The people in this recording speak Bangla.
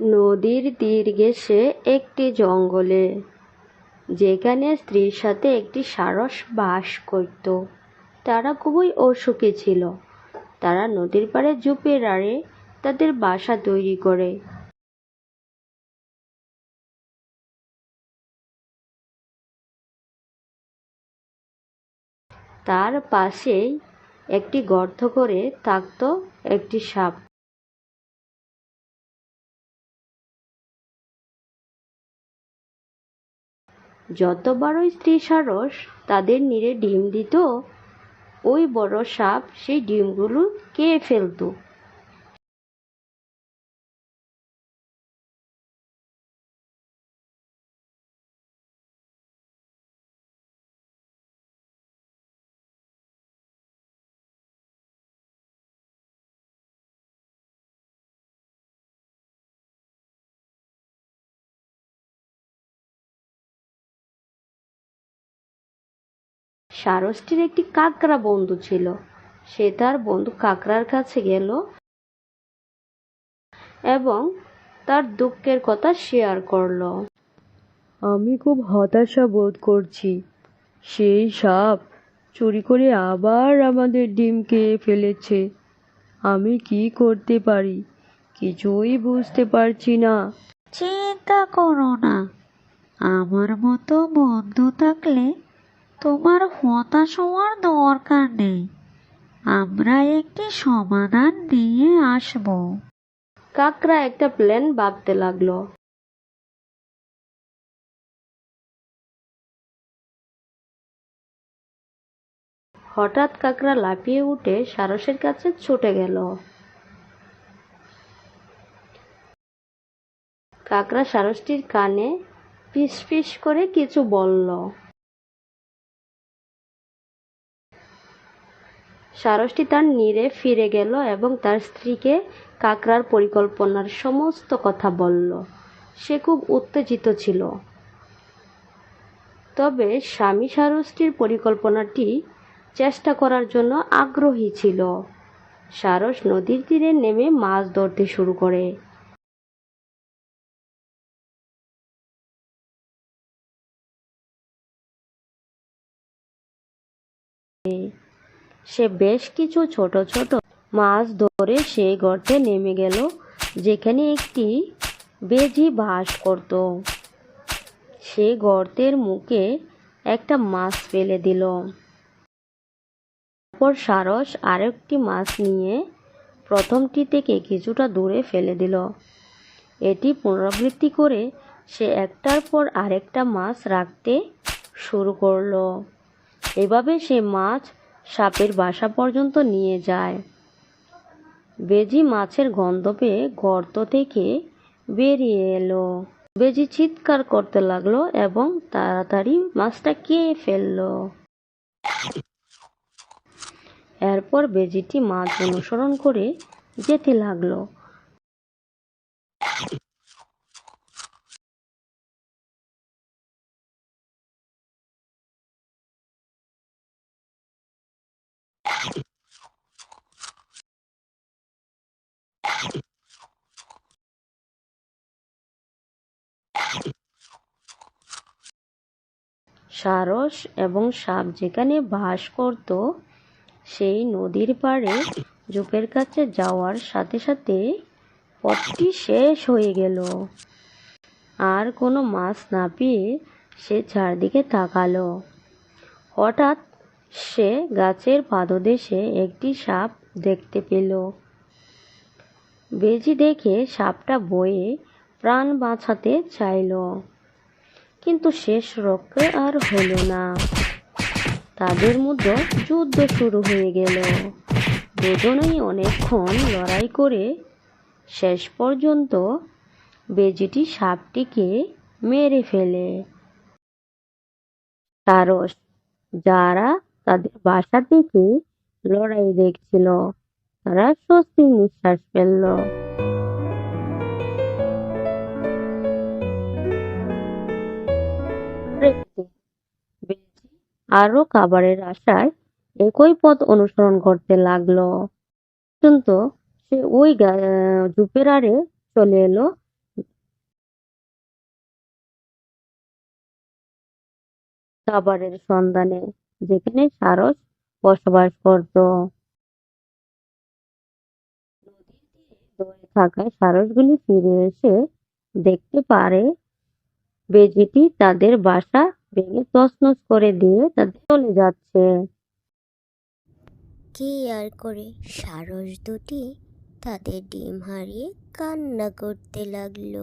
নদীর তীর ঘেঁষে একটি জঙ্গলে, যেখানে স্ত্রীর সাথে একটি সারস বাস করত। তারা খুবই অসুখী ছিল। তারা নদীর পাড়ে ঝোপের আড়ে তাদের বাসা তৈরি করে। তার পাশেই একটি গর্ত করে থাকত একটি সাপ। যতবারই স্ত্রী সারস তাদের নিরে ডিম দিত। ওই বড় সাপ সেই ডিমগুলো খেয়ে ফেলতো। সারসটির একটি কাকড়া বন্ধু ছিল। সে তার বন্ধু কাকড়ার কাছে গেল এবং তার দুঃখের কথা শেয়ার করল। আমি খুব হতাশা বোধ করছি। সেই সাপ চুরি করে আবার আমাদের ডিম খেয়ে ফেলেছে। আমি কি করতে পারি? কিছুই বুঝতে পারছি না। চিন্তা করো না। আমার মতো বন্ধু থাকলে তোমার হতাশ হওয়ার দরকার নেই। আমরা একটি সমাধান নিয়ে আসব। কাকরা একটা প্ল্যান ভাবতে লাগল। হঠাৎ কাকড়া লাফিয়ে উঠে সারসের কাছে ছুটে গেল। কাকড়া সারসটির কানে ফিস ফিস করে কিছু বলল। সারসটি তার নীড়ে ফিরে গেল এবং তার স্ত্রীকে কাকড়ার পরিকল্পনার সমস্ত কথা বলল। সে খুব উত্তেজিত ছিল। তবে স্বামী সারসটির পরিকল্পনাটি চেষ্টা করার জন্য আগ্রহী ছিল। সারস নদীর তীরে নেমে মাছ ধরতে শুরু করে। সে বেশ কিছু ছোট ছোট মাছ ধরে সেই গর্তে নেমে গেল, যেখানে একটি বেজি বাস করত। সে গর্তের মুখে একটা মাছ ফেলে দিল। তারপর সারস আরেকটি মাছ নিয়ে প্রথমটি থেকে কিছুটা দূরে ফেলে দিল। এটি পুনরাবৃত্তি করে সে একটার পর আরেকটা মাছ রাখতে শুরু করল। এভাবে সে মাছ সাপের বাসা পর্যন্ত নিয়ে যায়। বেজি মাছের গন্ধ পেয়ে গর্ত থেকে বেরিয়ে এলো। বেজি চিৎকার করতে লাগল এবং তাড়াতাড়ি মাছটা কে ফেলল। এরপর বেজিটি মাছ অনুসরণ করে যেতে লাগল। সারস এবং সাপ যেখানে বাস করত, সেই নদীর পাড়ে ঝোপের কাছে যাওয়ার সাথে সাথে পথটি শেষ হয়ে গেল। আর কোনো মাছ না পেয়ে সে চারদিকে তাকালো। হঠাৎ সে গাছের পাদদেশে একটি সাপ দেখতে পেল। বেজি দেখে সাপটা বয়ে প্রাণ বাঁচাতে চাইল। কিন্তু শেষ রক্ষে আর হলো না। তাদের মধ্যে যুদ্ধ শুরু হয়ে গেল। দুজনেই অনেকক্ষণ লড়াই করে শেষ পর্যন্ত বেজিটি সাপটিকে মেরে ফেলে। সারস যারা তাদের বাসা থেকে লড়াই দেখছিল, তারা স্বস্তির নিঃশ্বাস ফেলল। আরও কাবারের আশায় একই পথ অনুসরণ করতে লাগল। কিন্তু সে ওই জুপের আড়ে চলে এলো। কাবারের সন্ধানে, যেখানে সারস বসবাস করত। থাকায় সারসগুলি ফিরে এসে দেখতে পারে, বেজিটি তাদের বাসা ভেঙে তছনছ করে দিয়ে তাদের চলে যাচ্ছে। কি আর করে? সারস দুটি তাদের ডিম হারিয়ে কান্না করতে লাগল।